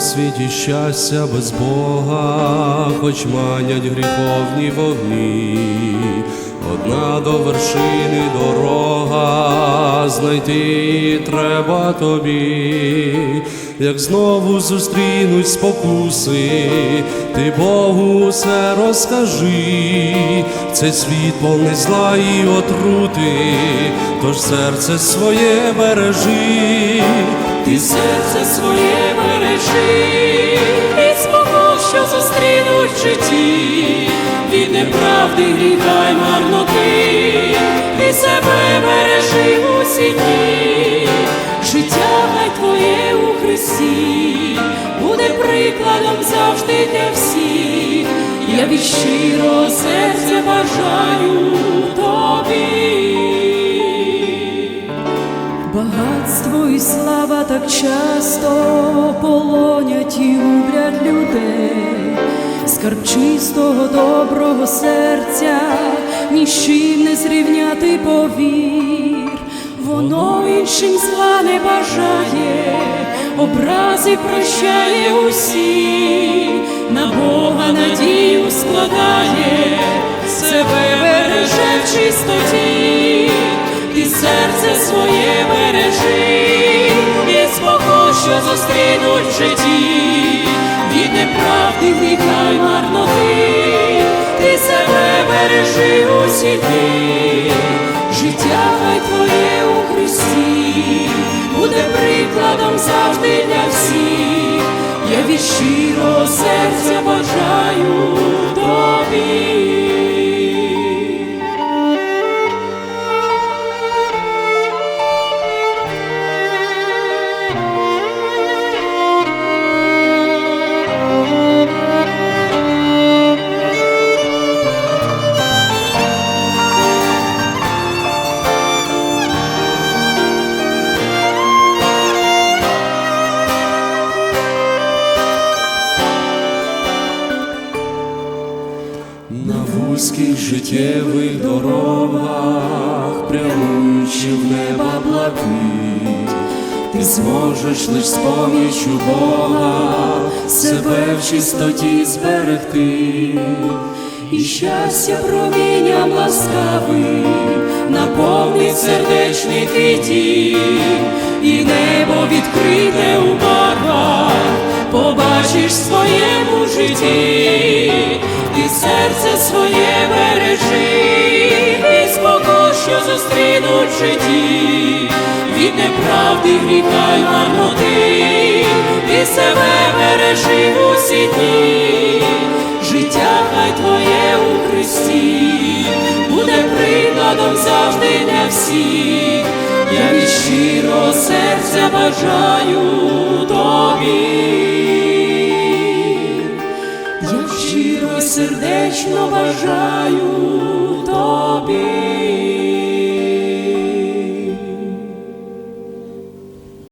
світі щастя без Бога, хоч манять гріховні вогні, одна до вершини дорога, знайти треба тобі, як знову зустрінуть спокуси, ти Богу все розкажи, цей світ повний зла і отрути, тож серце своє бережи. Ти серце своє бережи, від спокус, що зустрінуть в житті, від неправди, гріха й марноти, ти себе бережи усі дні, життя хай твоє у Христі, буде прикладом завжди для всіх, я від щирого серця бажаю тобі. Багатство і слава так часто полонять і гублять людей, скарб чистого доброго серця, ні з чим не зрівняти повір, воно іншим зла не бажає, образи прощає усі, на Бога надію складає, себе береже в чистоті зустрінуть в житті, від неправди, й марноти, ти. Себе бережи усі ти, життя хай твоє у Христі, буде прикладом завжди для всіх, життєвих дорогах, прямуючи в неба блакить, ти зможеш лиш з поміччю Бога себе в чистоті зберегти, І щастя промінням ласкавим наповнить сердечний твій дім, і небо відкрите у барвах, побачиш в своєму житті, серце своє бережи, і спокус, що зустрінуть в житті, від неправди, гріха й марноти, і себе бережи усі дні. Життя хай твоє у Христі, буде прикладом завжди для всіх, я від щирого серця бажаю тобі, сердечно бажаю.